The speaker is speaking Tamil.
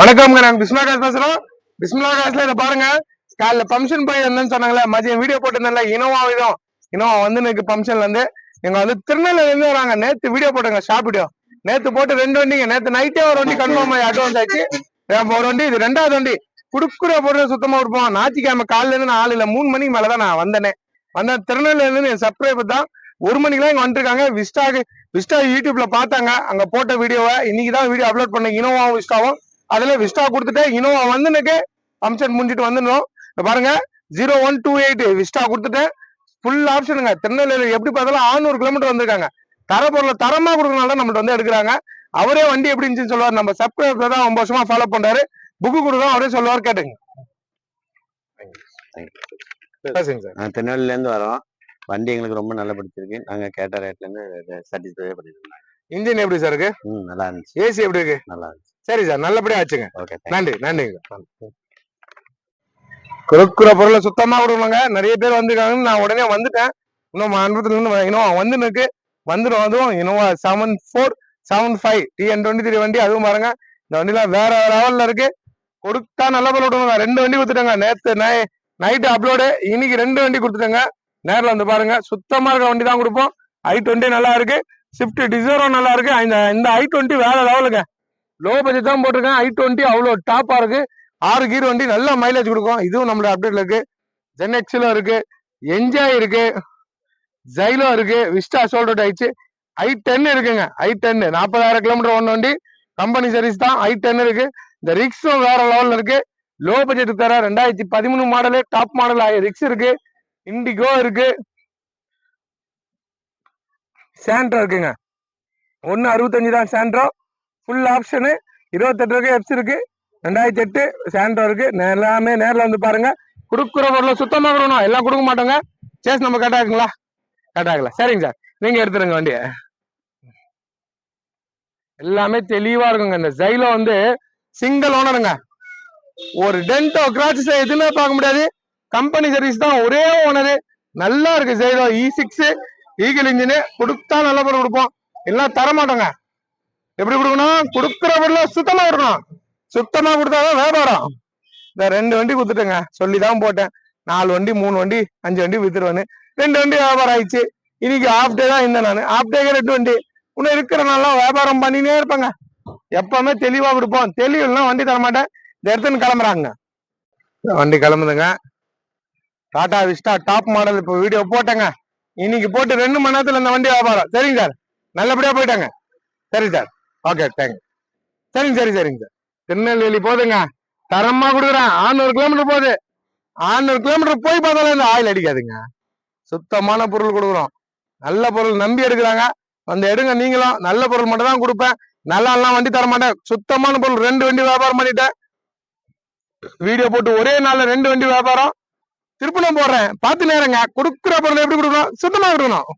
வணக்கம்ங்க நாங்க பிஸ்மிலா காசு பேசுறோம் பிஸ்மிலா காசுல இதை பாருங்க. காலைல ஃபங்க்ஷன் போய் வந்தேன்னு சொன்னாங்களே மதியம் வீடியோ போட்டிருந்தேன்ல இனோவா விதம் இனோவா வந்து எனக்கு ஃபங்க்ஷன்ல இருந்து எங்க வந்து திருநெல்வேலி இருந்து வராங்க நேத்து வீடியோ போட்டோங்க ஷாப் வீடியோ நேத்து போட்டு ரெண்டு வண்டிங்க நேத்து நைட்டே ஒரு வண்டி கன்ஃபார்ம் ஆகி அட்வான்ஸ் ஆச்சு ஒரு வண்டி இது ரெண்டாவது வண்டி. குடுக்குற பொருள் சுத்தமா இருப்போம். ஞாயிற்றுக்கிழமை காலையில இருந்து நான் ஆள் இல்ல மூணு மணிக்கு மேலதான் நான் வந்தேனே. வந்தேன் திருநெல்வேலியில இருந்து என் சப்ஸ்கிரைபர் தான் ஒரு மணிக்கெல்லாம் இங்க வந்துருக்காங்க. விஸ்டாக்கு விஸ்டா யூடியூப்ல பார்த்தாங்க. அங்க போட்ட வீடியோவை இன்னைக்கு தான் வீடியோ அப்லோட் பண்ண இனோவாவும் விஸ்டாவும். அதுல விஸ்டா கொடுத்துட்டு இனோவா வந்து எனக்கு ஃபங்க்ஷன் முடிஞ்சிட்டு வந்துடணும் பாருங்க. Zero one two eight Vista கொடுத்துட்டு ஃபுல் ஆப்ஷனுங்க திருநெல்வேலி எப்படி பார்த்தாலும் 600 கிலோமீட்டர் வந்திருக்காங்க. தர பொருளை தரமா கொடுக்கறனால தான் வந்து எடுக்கிறாங்க. அவரே வண்டி எப்படி இருந்துச்சுன்னு சொல்லுவார். நம்ம சப்ஸ்கிரைபர் தான் ரொம்ப வருஷமா ஃபாலோ பண்றாரு. புக்கு கொடுக்கும் அவரே சொல்லுவார் கேட்டுங்க. திருநெல்வேலிலேருந்து வரோம். வண்டி எங்களுக்கு ரொம்ப நல்லா பிடிச்சிருக்கு. நாங்கள் கேட்ட ரேட்லேருந்து சாட்டிஸ்ஃபை பண்ணிருக்கோம் இன்ஜின் எப்படி சார் இருக்கு? நல்லா இருந்துச்சு. ஏசி எப்படி இருக்கு? நல்லா இருந்துச்சு. சரி சார் நல்லபடியா ஆச்சுங்க. ஓகே நன்றி நன்றிங்க கொடுக்குற பொருளை சுத்தமா கொடுக்கணுங்க நிறைய பேர் வந்திருக்காங்கன்னு நான் உடனே வந்துட்டேன். இன்னும் அனுபவத்துல இருந்து இன்னும் வந்து நிற்கு வந்துடும் அதுவும் Innova seven four seven five TN twenty three வண்டி அதுவும் பாருங்க. இந்த வண்டிலாம் வேற லெவல்ல இருக்கு. கொடுத்தா நல்ல பொருள் விடுவாங்க ரெண்டு வண்டி கொடுத்துட்டாங்க. நேத்து நைட்டு அப்லோடு இன்னைக்கு ரெண்டு வண்டி கொடுத்துட்டாங்க. நேர்ல வந்து பாருங்க. சுத்தமா இருக்க வண்டி தான் கொடுப்போம். ஐ டுவெண்ட்டி நல்லா இருக்கு. ஸ்விஃப்ட் டிசைரோ நல்லா இருக்கு. இந்த இந்த ஐ டுவெண்ட்டி வேற லெவலுங்க லோ பட்ஜெட் தான் போட்டிருக்கேன் ஐ டுவெண்ட்டி அவ்வளோ டாப்பா இருக்கு. ஆறு கீர் வண்டி நல்ல மைலேஜ் கொடுக்கும். இதுவும் நம்மளோட அப்டேட்ல இருக்கு. ஜென்எக்ஸில் இருக்கு. என்ஜாய் இருக்கு. ஜைலோ இருக்கு. விஸ்டா சோல்ட் ஆயிடுச்சு ஐ டென் இருக்குங்க. ஐ டென் நாற்பதாயிரம் கிலோமீட்டர் ஒன் வண்டி. கம்பெனி சர்வீஸ் தான். ஐ டென் இருக்கு. இந்த ரிக்ஸும் வேற லெவலில் இருக்கு. லோ பட்ஜெட் தர ரெண்டாயிரத்தி பதிமூணு மாடலு டாப் மாடல் ரிக்ஸ் இருக்கு. இண்டிகோ இருக்கு. சேண்ட்ரோ இருக்குங்க. ஒன்று அறுபத்தஞ்சு தான் சேண்ட்ரோ ஃபுல் ஆப்ஷனு இருபத்தெட்டு இருக்கு எப்ஸ் இருக்கு. ரெண்டாயிரத்தி எட்டு சேண்ட்ரோ இருக்கு. எல்லாமே நேரில் வந்து பாருங்க. கொடுக்குற பொருளை சுத்தமாக கொடுக்கணும் எல்லாம் கொடுக்க மாட்டோங்க. சேஸ் நம்ம கரெக்டா இருக்குங்களா? கரெக்டா இருக்குல்ல. சரிங்க சார். நீங்க எடுத்துருங்க வண்டியை. எல்லாமே தெளிவா இருக்குங்க. இந்த ஜைலோ வந்து சிங்கிள் ஓனருங்க ஒரு டென்டோ கிராச்சஸ் எதுவுமே பார்க்க முடியாது. கம்பெனி சர்வீஸ் தான் ஒரே ஓனரு நல்லா இருக்கு ஜெயிலோ இ சிக்ஸ் ஈகிள் இன்ஜின் கொடுத்தா நல்ல பொருள் கொடுப்போம். எல்லாம் தர மாட்டோங்க எப்படி கொடுக்கணும்? கொடுக்குற பொருளை சுத்தமா கொடுக்கணும். சுத்தமா கொடுத்தாதான் வியாபாரம். இந்த ரெண்டு வண்டி கொடுத்துட்டேங்க. சொல்லி தான் போட்டேன். நாலு வண்டி மூணு வண்டி அஞ்சு வண்டி வித்துருவேன்னு. ரெண்டு வண்டி வியாபாரம் ஆயிடுச்சு. இன்னைக்கு ஆஃப் டே தான் இருந்தேன் நான். ஆஃப் டேக்கு ரெண்டு வண்டி. இன்னும் இருக்கிற நாளா வியாபாரம் பண்ணினே இருப்பாங்க. எப்பவுமே தெளிவா கொடுப்போம். தெளிவுலாம் வண்டி தர மாட்டேன் இந்த இடத்துன்னு கிளம்புறாங்க வண்டி கிளம்புதுங்க. டாடா விஸ்டா டாப் மாடல் இப்போ வீடியோ போட்டேங்க. இன்னைக்கு போட்டு ரெண்டு மணி நேரத்துல இந்த வண்டி வியாபாரம். சரிங்க சார். நல்லபடியா போயிட்டாங்க. சரி சார். ஓகே தேங்க்யூ சரிங்க சரி சரிங்க சார். திருநெல்வேலி போதுங்க. தரமா கொடுக்குறேன். ஆறுநூறு கிலோமீட்டர் போகுது. ஆறுநூறு கிலோமீட்டர் போய் பார்த்தாலும் இந்த ஆயில் அடிக்காதுங்க. சுத்தமான பொருள் கொடுக்குறோம். நல்ல பொருள் நம்பி எடுக்கிறாங்க. வந்து எடுங்க நீங்களும். நல்ல பொருள் மட்டும் தான் கொடுப்பேன். நல்லா எல்லாம் வண்டி தர மாட்டேன் சுத்தமான பொருள். ரெண்டு வண்டி வியாபாரம் பண்ணிட்டேன். வீடியோ போட்டு ஒரே நாள்ல ரெண்டு வண்டி வியாபாரம். திருப்பணம் போடுறேன். பார்த்து நேரங்க. கொடுக்குற பொருள் எப்படி கொடுக்கணும்? சுத்தமா கொடுக்கணும்.